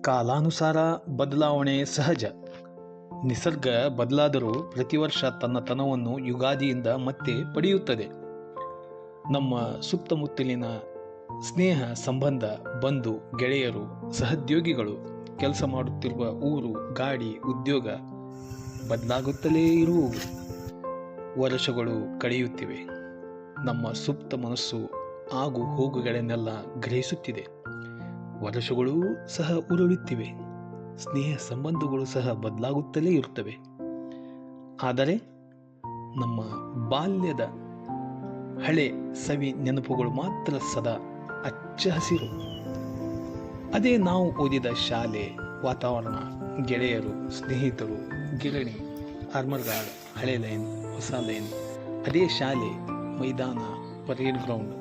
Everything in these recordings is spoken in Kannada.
ಕಾಲಾನುಸಾರ ಬದಲಾವಣೆ ಸಹಜ. ನಿಸರ್ಗ ಬದಲಾದರೂ ಪ್ರತಿ ವರ್ಷ ತನ್ನ ತನವನ್ನು ಯುಗಾದಿಯಿಂದ ಮತ್ತೆ ಪಡೆಯುತ್ತದೆ. ನಮ್ಮ ಸುತ್ತಮುತ್ತಲಿನ ಸ್ನೇಹ ಸಂಬಂಧ, ಬಂಧು, ಗೆಳೆಯರು, ಸಹೋದ್ಯೋಗಿಗಳು, ಕೆಲಸ ಮಾಡುತ್ತಿರುವ ಊರು, ಗಾಡಿ, ಉದ್ಯೋಗ ಬದಲಾಗುತ್ತಲೇ ಇರುವ ವರ್ಷಗಳು ಕಳೆಯುತ್ತಿವೆ. ನಮ್ಮ ಸುಪ್ತ ಮನಸ್ಸು ಆಗು ಹೋಗುಗಳನ್ನೆಲ್ಲ ಗ್ರಹಿಸುತ್ತಿದೆ. ವರ್ಷಗಳೂ ಸಹ ಉರುಳುತ್ತಿವೆ. ಸ್ನೇಹ ಸಂಬಂಧಗಳು ಸಹ ಬದಲಾಗುತ್ತಲೇ ಇರುತ್ತವೆ. ಆದರೆ ನಮ್ಮ ಬಾಲ್ಯದ ಹಳೆ ಸವಿ ನೆನಪುಗಳು ಮಾತ್ರ ಸದಾ ಅಚ್ಚ ಹಸಿರು. ಅದೇ ನಾವು ಓದಿದ ಶಾಲೆ, ವಾತಾವರಣ, ಗೆಳೆಯರು, ಸ್ನೇಹಿತರು, ಗಿರಣಿ, ಆರ್ಮರ್ಗಾರ್ಡ್, ಹಳೆ ಲೈನ್, ಹೊಸ ಲೈನ್, ಅದೇ ಶಾಲೆ, ಮೈದಾನ, ಪರೇಡ್ ಗ್ರೌಂಡ್,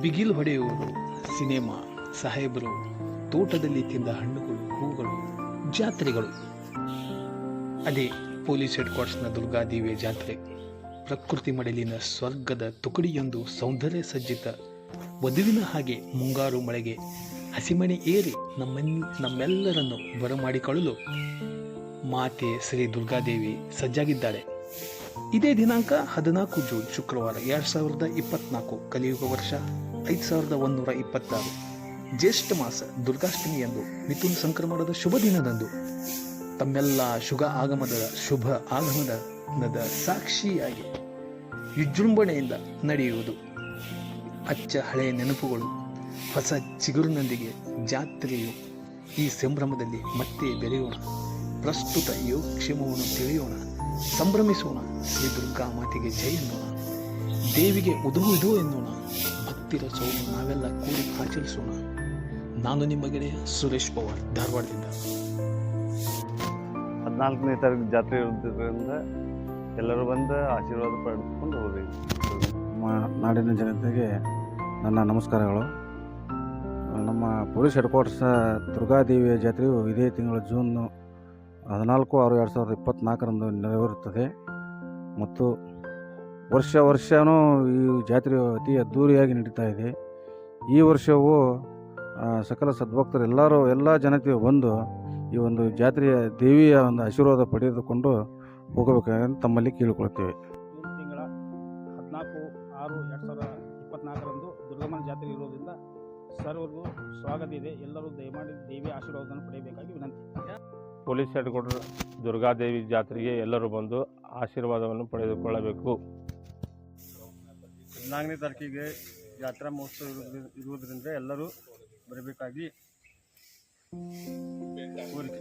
ಬಿಗಿಲ್ ಹೊಡೆಯುವರು ಸಿನಿಮಾ ಸಾಹೇಬರು, ತೋಟದಲ್ಲಿ ತಿಂದ ಹಣ್ಣುಗಳು, ಹೂಗಳು, ಜಾತ್ರೆಗಳು. ಅದೇ ಪೊಲೀಸ್ ಹೆಡ್ ಕ್ವಾರ್ಟರ್ಸ್ನ ದುರ್ಗಾದೇವಿಯ ಜಾತ್ರೆ. ಪ್ರಕೃತಿ ಮಡಲಿನ ಸ್ವರ್ಗದ ತುಕಡಿಯೊಂದು ಸೌಂದರ್ಯ ಸಜ್ಜಿತ ವಧುವಿನ ಹಾಗೆ ಮುಂಗಾರು ಮಳೆಗೆ ಹಸಿಮಣಿ ಏರಿ ನಮ್ಮ ನಮ್ಮೆಲ್ಲರನ್ನು ಬರಮಾಡಿಕೊಳ್ಳಲು ಮಾತೆ ಶ್ರೀ ದುರ್ಗಾದೇವಿ ಸಜ್ಜಾಗಿದ್ದಾಳೆ ಇದೇ ದಿನಾಂಕ ಹದಿನಾಲ್ಕು ಜೂನ್ ಶುಕ್ರವಾರ ಎರಡು ಸಾವಿರದ ಇಪ್ಪತ್ನಾಲ್ಕು ಕಲಿಯುಗ ವರ್ಷ, ಐದು ಸಾವಿರದ ಒಂದೂರ ಇಪ್ಪತ್ತಾರು. ಜ್ಯೇಷ್ಠ ಮಾಸ ದುರ್ಗಾಷ್ಟಮಿ ಎಂದು ಮಿಥುನ್ ಸಂಕ್ರಮಣದ ಶುಭ ದಿನದಂದು ತಮ್ಮೆಲ್ಲ ಶುಭ ಆಗಮದ ಶುಭ ಆಗಮನದ ಸಾಕ್ಷಿಯಾಗಿ ವಿಜೃಂಭಣೆಯಿಂದ ನಡೆಯುವುದು. ಅಚ್ಚ ಹಳೆಯ ನೆನಪುಗಳು, ಹೊಸ ಚಿಗುರಿನೊಂದಿಗೆ ಜಾತ್ರೆಯು ಈ ಸಂಭ್ರಮದಲ್ಲಿ ಮತ್ತೆ ಬೆರೆಯೋಣ. ಪ್ರಸ್ತುತ ಯೋಗಕ್ಷೇಮವನ್ನು ತಿಳಿಯೋಣ, ಸಂಭ್ರಮಿಸೋಣ. ಶ್ರೀ ದುರ್ಗಾ ಮಾತೆಗೆ ಜೈ ಎನ್ನೋಣ ದೇವಿಗೆ ಉದೋ ಇದು ಎನ್ನೋಣ. ಭಕ್ತಿರ ರಸವನ್ನು ನಾವೆಲ್ಲ ಕೂಡಿ ಆಚರಿಸೋಣ. ನಾನು ನಿಮ್ಮ ಗೆಳೆಯ ಸುರೇಶ್ ಪವಾರ್ ಧಾರವಾಡದಿಂದ. ಹದಿನಾಲ್ಕನೇ ತಾರೀಕು ಜಾತ್ರೆ ಇರೋದ್ರಿಂದ ಎಲ್ಲರೂ ಬಂದು ಆಶೀರ್ವಾದ ಪಡೆದುಕೊಂಡು ಹೋಗಿ ನಮ್ಮ ನಾಡಿನ ಜನತೆಗೆ ನನ್ನ ನಮಸ್ಕಾರಗಳು. ನಮ್ಮ ಪೊಲೀಸ್ ಹೆಡ್ ಕ್ವಾರ್ಟರ್ಸ್ ದುರ್ಗಾದೇವಿಯ ಜಾತ್ರೆಯು ಇದೇ ತಿಂಗಳು ಜೂನ್ ಹದಿನಾಲ್ಕು ಆರು ಎರಡು ಸಾವಿರದ ಇಪ್ಪತ್ತ್ನಾಲ್ಕರಂದು ನೆರವೇರುತ್ತದೆ. ಮತ್ತು ವರ್ಷ ವರ್ಷವೂ ಈ ಜಾತ್ರೆಯು ಅತಿ ಅದ್ಧೂರಿಯಾಗಿ ನಡೀತಾ ಇದೆ. ಈ ವರ್ಷವೂ ಸಕಲ ಸದ್ಭಕ್ತರು ಎಲ್ಲರೂ ಎಲ್ಲ ಜನತೆಯು ಬಂದು ಈ ಒಂದು ಜಾತ್ರೆಯ ದೇವಿಯ ಒಂದು ಆಶೀರ್ವಾದ ಪಡೆದುಕೊಂಡು ಹೋಗಬೇಕಂತ ತಮ್ಮಲ್ಲಿ ಕೇಳಿಕೊಳ್ತೇವೆ. ಜೂನ್ ತಿಂಗಳ ಹದಿನಾಲ್ಕು ಆರು ಎರಡು ಸಾವಿರದ ಇಪ್ಪತ್ನಾಲ್ಕರಂದು ದುರ್ಗಮ್ಮನ ಜಾತ್ರೆ ಇರೋದ್ರಿಂದ ಸರ್ವರಿಗೂ ಸ್ವಾಗತ ಇದೆ. ಎಲ್ಲರೂ ದಯಮಾಡಿ ದೇವಿಯ ಆಶೀರ್ವಾದವನ್ನು ಪಡೆಯಬೇಕಾಗಿ ವಿನಂತಿ. ಪೊಲೀಸ್ ಹೆಡ್ ಕ್ವಾರ್ಟರ್ ದುರ್ಗಾದೇವಿ ಜಾತ್ರೆಗೆ ಎಲ್ಲರೂ ಬಂದು ಆಶೀರ್ವಾದವನ್ನು ಪಡೆದುಕೊಳ್ಳಬೇಕು. ಹದಿನಾಲ್ಕನೇ ತಾರೀಕಿಗೆ ಜಾತ್ರಾ ಮಹೋತ್ಸವ ಇರುವುದರಿಂದ ಎಲ್ಲರೂ ಬರಬೇಕಾಗಿ ಕೋರಿಕೆ